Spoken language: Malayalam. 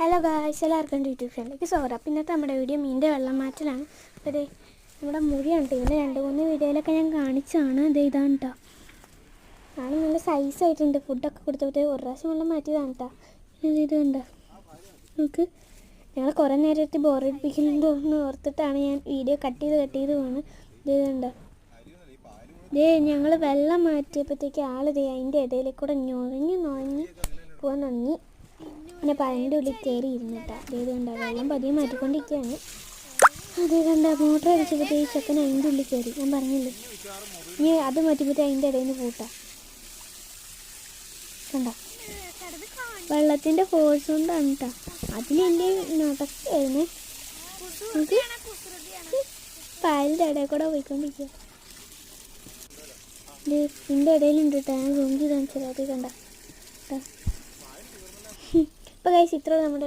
ഹലോ ഗായ്സ് എല്ലാവർക്കും യൂട്യൂബ് ചാനലിലേക്ക് സ്വാഗതം. അപ്പം ഇന്നത്തെ നമ്മുടെ വീഡിയോ മീന്റെ വെള്ളം മാറ്റലാണ് അപ്പോൾ ഇതേ നമ്മുടെ മുഴിയാണ് ഇതിന്റെ രണ്ട് മൂന്ന് വീഡിയോയിലൊക്കെ ഞാൻ കാണിച്ചാണ്. ഇത് ഇതാണ് കേട്ടോ ആണ് നല്ല സൈസ് ആയിട്ടുണ്ട്. ഫുഡൊക്കെ കൊടുത്തപ്പോൾ ഒരു പ്രാവശ്യം വെള്ളം മാറ്റിയതാണ് കേട്ടോ ഇത് ഇത് കണ്ടോ. നമുക്ക് ഞങ്ങൾ കുറേ നേരത്തെ ബോറടിപ്പിക്കുന്നുണ്ടോ എന്ന് ഓർത്തിട്ടാണ് ഞാൻ വീഡിയോ കട്ട് ചെയ്ത് കട്ട് ചെയ്ത് പോണ്. ഇത് കണ്ടോ. ദേ ഞങ്ങൾ വെള്ളം മാറ്റിയപ്പോഴത്തേക്ക് ആളിതേ അതിന്റെ ഇടയിലേക്ക് കൂടെ ഞൊഴഞ്ഞ് നുഴഞ്ഞ് പോകാൻ തുടങ്ങി പിന്നെ പഴന്റെ ഉള്ളിൽ കയറി ഇരുന്നിട്ടാ. അതേത് കണ്ട വെള്ളം പതിയെ മാറ്റിക്കൊണ്ടിരിക്കുകയാണ്. അതേ കണ്ട മോട്ടർ അടിച്ചപ്പോഴത്തേക്ക് ചെക്കൻ അതിന്റെ ഉള്ളിൽ കയറി. ഞാൻ പറഞ്ഞില്ലേ? ഇനി അത് മാറ്റിയപ്പോഴത്തേ അതിന്റെ ഇടയിൽ നിന്ന് പൂട്ടാ. കണ്ട? വെള്ളത്തിന്റെ ഫോഴ്സ് കൊണ്ടാണ് കേട്ടോ അതിലെന്റെ ആയിരുന്നു നമുക്ക് പാലിന്റെ ഇടയിൽ കൂടെ പോയിക്കൊണ്ടിരിക്കുക ഇത് ഇതിന്റെ ഇടയിലുണ്ട് കേട്ടോ ഞാൻ റൂം ചെയ്ത് കാണിച്ചത് അത് കണ്ട. കേട്ടോ ഇപ്പോൾ ഗൈസ് ഇത്ര നമ്മുടെ